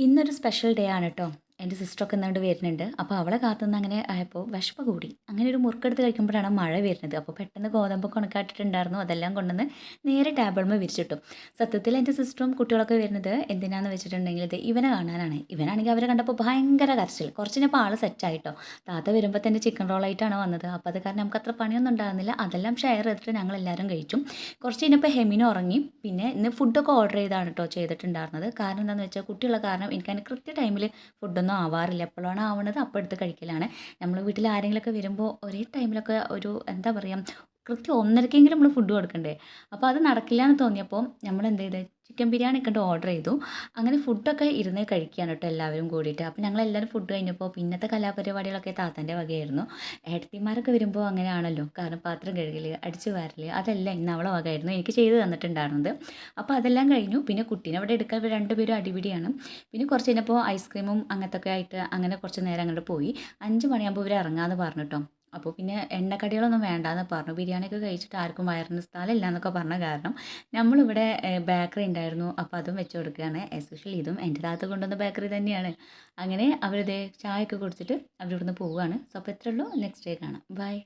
ഇന്നൊരു special day ആണ് കേട്ടോ എന്റെ സിസ്റ്ററൊക്കെ ഇന്നുകൊണ്ട് വരുന്നുണ്ട്. അപ്പോൾ അവളെ കാത്തുനിന്ന് അങ്ങനെ ആയപ്പോൾ വിഷമ കൂടി. അങ്ങനെ ഒരു മുറുക്കെടുത്ത് കഴിക്കുമ്പോഴാണ് മഴ വരുന്നത്. അപ്പോൾ പെട്ടെന്ന് ഗോതമ്പ് കണക്കാട്ടിട്ടുണ്ടായിരുന്നു. അതെല്ലാം കൊണ്ടുവന്ന് നേരെ ടേബിൾമേ വിരിച്ചിട്ടു. സത്യത്തിൽ എന്റെ സിസ്റ്ററും കുട്ടികളൊക്കെ വരുന്നത് എന്തിനാന്ന് വെച്ചിട്ടുണ്ടെങ്കിൽ ഇത് ഇവനെ കാണാനാണ്. ഇവനാണെങ്കിൽ അവരെ കണ്ടപ്പോൾ ഭയങ്കര കരച്ചിൽ. കുറച്ച് കഴിഞ്ഞപ്പോൾ ആൾ സെറ്റായിട്ടോ താത്ത വരുമ്പോൾ തന്നെ ചിക്കൻ റോളായിട്ടാണ് വന്നത്. അപ്പോൾ അത് കാരണം നമുക്ക് അത്ര പണിയൊന്നും ഉണ്ടാകുന്നില്ല. അതെല്ലാം ഷെയർ ചെയ്തിട്ട് ഞങ്ങൾ എല്ലാവരും കഴിച്ചു. കുറച്ച് കഴിഞ്ഞപ്പോൾ ഹെമിന് ഉറങ്ങി. പിന്നെ ഇന്ന് ഫുഡൊക്കെ ഓർഡർ ചെയ്താണ് കേട്ടോ ചെയ്തിട്ടുണ്ടായിരുന്നത്. കാരണം എന്താണെന്ന് വെച്ചാൽ കുട്ടിയുള്ള കാരണം എനിക്കതിന് കൃത്യ ടൈമിൽ ഫുഡൊന്നും ആവാറില്ല. എപ്പോഴാണ് ആവുന്നത് അപ്പോൾ എടുത്ത് കഴിക്കലാണ്. നമ്മൾ വീട്ടിൽ ആരെങ്കിലുമൊക്കെ വരുമ്പോൾ ഒരേ ടൈമിലൊക്കെ ഒരു എന്താ പറയുക കൃത്യം ഒന്നരക്കെങ്കിലും നമ്മൾ ഫുഡ് കൊടുക്കണ്ടേ. അപ്പോൾ അത് നടക്കില്ല എന്ന് തോന്നിയപ്പോൾ നമ്മൾ എന്ത് ചെയ്ത് ചിക്കൻ ബിരിയാണി ഒക്കെ ഓർഡർ ചെയ്തു. അങ്ങനെ ഫുഡൊക്കെ ഇരുന്ന് കഴിക്കുകയാണ് കേട്ടോ എല്ലാവരും കൂടിയിട്ട്. അപ്പോൾ ഞങ്ങൾ എല്ലാവരും ഫുഡ് കഴിഞ്ഞപ്പോൾ പിന്നത്തെ കലാപരിപാടികളൊക്കെ താത്തന്റെ വകയായിരുന്നു. ഏട്ടത്തിമാരൊക്കെ വരുമ്പോൾ അങ്ങനെയാണല്ലോ. കാരണം പാത്രം കഴുകില്ല അടിച്ചു വാരൽ അതല്ല ഇന്ന് അവളെ വകയായിരുന്നു. എനിക്ക് ചെയ്ത് തന്നിട്ടുണ്ടായിരുന്നത്. അപ്പോൾ അതെല്ലാം കഴിഞ്ഞു. പിന്നെ കുട്ടീനെ അവിടെ എടുക്കാൻ രണ്ടുപേരും അടിപിടിയാണ്. പിന്നെ കുറച്ച് കഴിഞ്ഞപ്പോൾ ഐസ്ക്രീമും അങ്ങനത്തെ ഒക്കെ ആയിട്ട് അങ്ങനെ കുറച്ച് നേരം അങ്ങോട്ട് പോയി. അഞ്ച് മണിയാകുമ്പോൾ ഇവർ ഇറങ്ങാമെന്ന് പറഞ്ഞു അപ്പോൾ പിന്നെ എണ്ണക്കടികളൊന്നും വേണ്ടാന്ന് പറഞ്ഞു. ബിരിയാണിയൊക്കെ കഴിച്ചിട്ട് ആർക്കും വയറിന് സ്ഥലമില്ല എന്നൊക്കെ പറഞ്ഞ കാരണം നമ്മളിവിടെ ബേക്കറി ഉണ്ടായിരുന്നു. അപ്പോൾ അതും വെച്ച് കൊടുക്കുകയാണ്. എസ്പെഷ്യലി ഇതും എന്റെ താത്ത കൊണ്ടുവന്ന ബേക്കറി തന്നെയാണ്. അങ്ങനെ അവരിത് ചായയൊക്കെ കുടിച്ചിട്ട് അവരിവിടുന്ന് പോവുകയാണ്. സോ അപ്പോൾ എത്രയുള്ളൂ നെക്സ്റ്റ് ഡേ കാണാം. ബൈ.